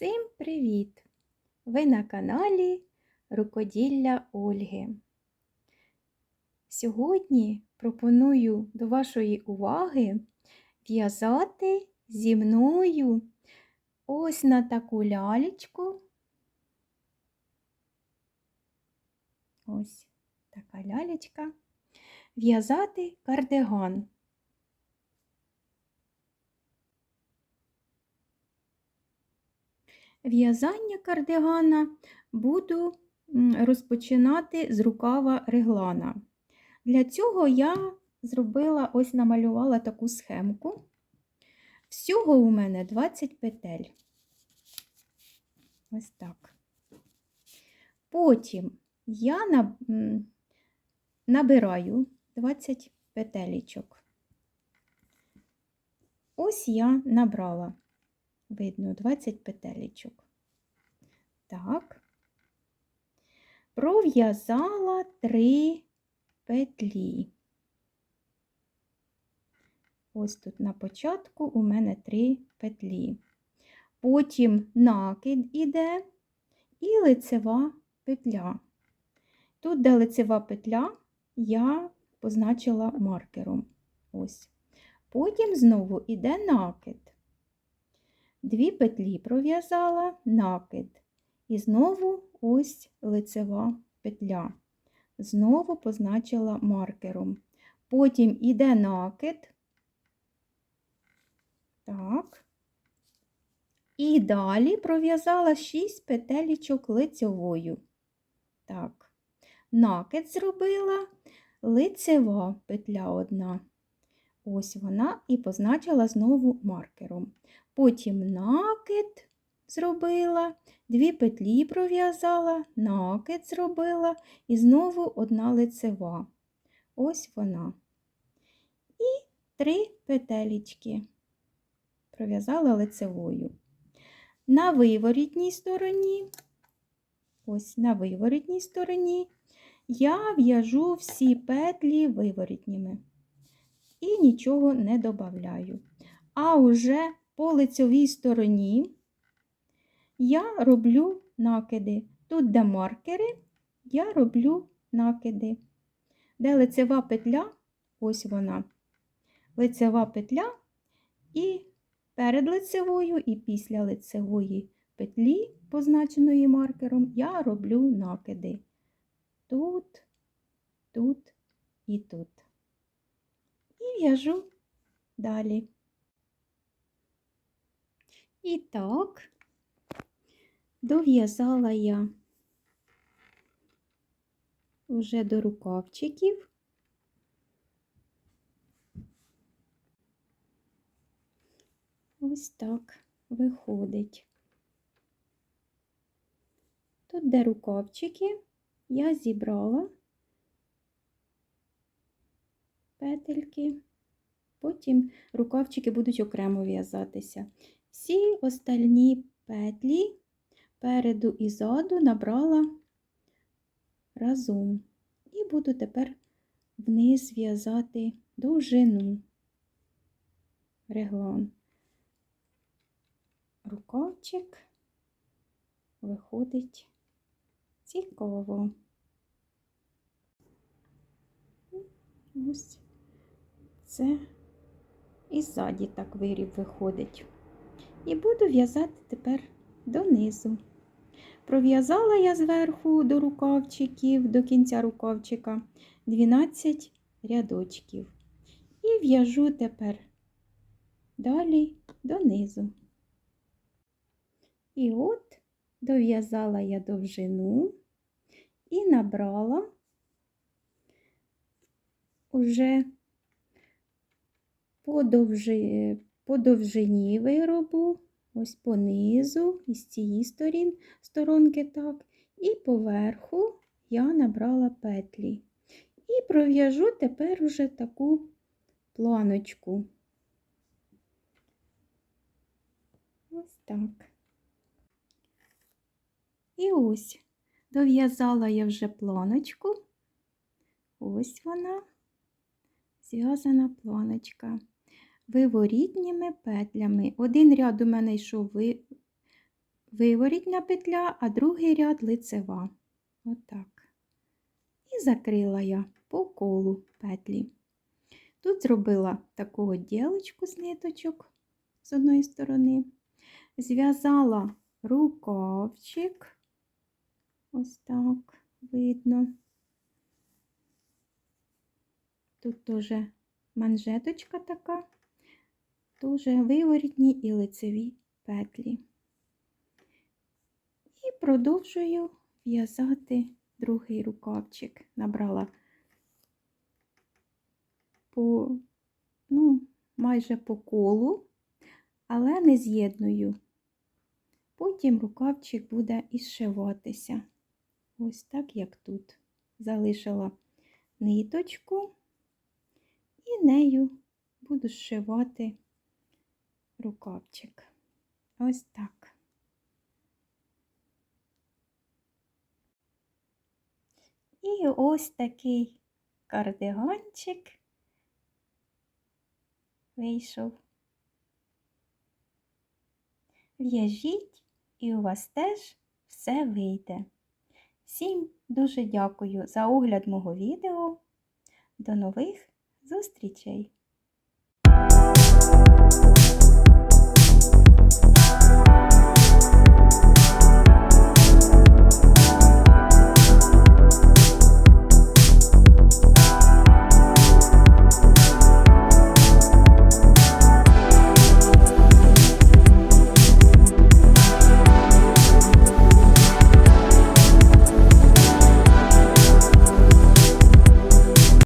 Всім привіт! Ви на каналі Рукоділля Ольги. Сьогодні пропоную до вашої уваги в'язати зі мною ось на таку лялечку. Ось така лялечка. В'язати кардиган. В'язання кардигана буду розпочинати з рукава реглана. Для цього я зробила, ось намалювала таку схемку. Всього у мене 20 петель. Ось так. Потім я набираю 20 петелечок. Ось я набрала видно 20 петелечок. Так, пров'язала 3 петлі. Ось тут на початку у мене 3 петлі. Потім накид іде і лицева петля. Тут, де лицева петля, я позначила маркером. Ось. Потім знову іде накид. Дві петлі пров'язала накид. І знову ось лицева петля. Знову позначила маркером. Потім іде накид. Так. І далі пров'язала 6 петелечок лицевою. Так, накид зробила лицева петля одна. Ось вона і позначила знову маркером. Потім накид зробила, дві петлі пров'язала, накид зробила і знову одна лицева. Ось вона. І три петелечки пров'язала лицевою. На виворітній стороні, ось на виворітній стороні, я в'яжу всі петлі виворітніми і нічого не додаю. А уже по лицевій стороні я роблю накиди. Тут, де маркери, я роблю накиди. Де лицева петля, ось вона, лицева петля, і перед лицевою, і після лицевої петлі, позначеної маркером, я роблю накиди. Тут, тут і тут. В'яжу далі. І так, дов'язала я вже до рукавчиків. Ось так виходить. Тут, де рукавчики, я зібрала петельки, потім рукавчики будуть окремо в'язатися. Всі остальні петлі переду і ззаду набрала разом. І буду тепер вниз в'язати довжину реглан. Рукавчик виходить цікаво. Ось це і ззаді так виріб виходить і буду в'язати тепер донизу. Пров'язала я зверху до рукавчиків, до кінця рукавчика 12 рядочків. І в'яжу тепер далі донизу. І от дов'язала я довжину і набрала уже по довжині виробу, ось по низу, із цієї сторін, сторонки так, і поверху я набрала петлі. І пров'яжу тепер уже таку планочку. Ось так. І ось дов'язала я вже планочку. Ось вона, зв'язана планочка виворітніми петлями. Один ряд у мене йшов виворітня петля, а другий ряд лицева. Отак. І закрила я по колу петлі. Тут зробила таку ділочку з ниточок з одної сторони, зв'язала рукавчик, ось так видно. Тут теж манжеточка така, теж виворітні і лицеві петлі. І продовжую в'язати другий рукавчик. Набрала по, ну, майже по колу, але не з'єдную. Потім рукавчик буде ізшиватися. Ось так, як тут. Залишила ниточку і нею буду зшивати рукавчик. Ось так. І ось такий кардиганчик вийшов. В'яжіть, і у вас теж все вийде. Всім дуже дякую за огляд мого відео. До нових зустрічей!